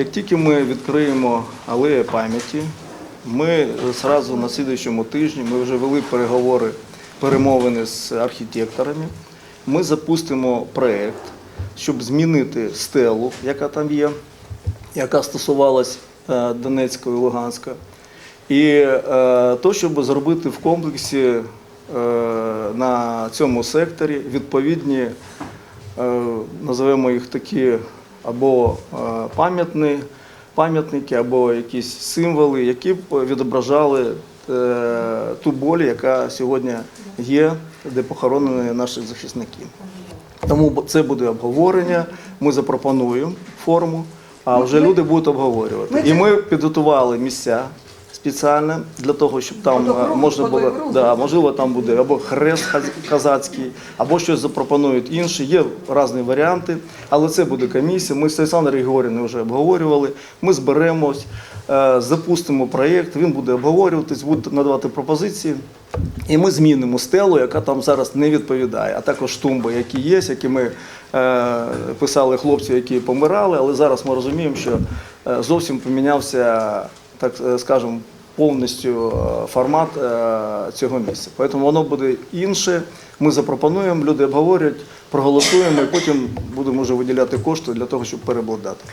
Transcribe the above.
як тільки ми відкриємо алею пам'яті, ми зразу на слідуючому тижні ми вже вели переговори, перемовини з архітекторами. Ми запустимо проєкт, щоб змінити стелу, яка там є, яка стосувалась е, Донецького і Луганська. І е, то, щоб зробити в комплексі е, на цьому секторі відповідні, е, називаємо їх такі або е, пам'ятні, пам'ятники, або якісь символи, які б відображали е, ту боль, яка сьогодні є, де похоронені наші захисники. Тому це буде обговорення. Ми запропонуємо форму, а вже люди будуть обговорювати. І ми підготували місця спеціально для того, щоб там е, можна було да, можливо, там буде або хрест казацький, або щось запропонують інше. Є різні варіанти, але це буде комісія. Ми з Олександром Григорівною вже обговорювали. Ми зберемось, е, запустимо проєкт, він буде обговорюватись, будуть надавати пропозиції. І ми змінимо стелу, яка там зараз не відповідає, а також тумби, які є, які ми е, писали хлопці, які помирали, але зараз ми розуміємо, що е, зовсім помінявся, так е, скажемо, повністю е, формат е, цього місця. Тому воно буде інше. Ми запропонуємо, люди обговорять, проголосуємо і потім будемо вже виділяти кошти для того, щоб переобладнати.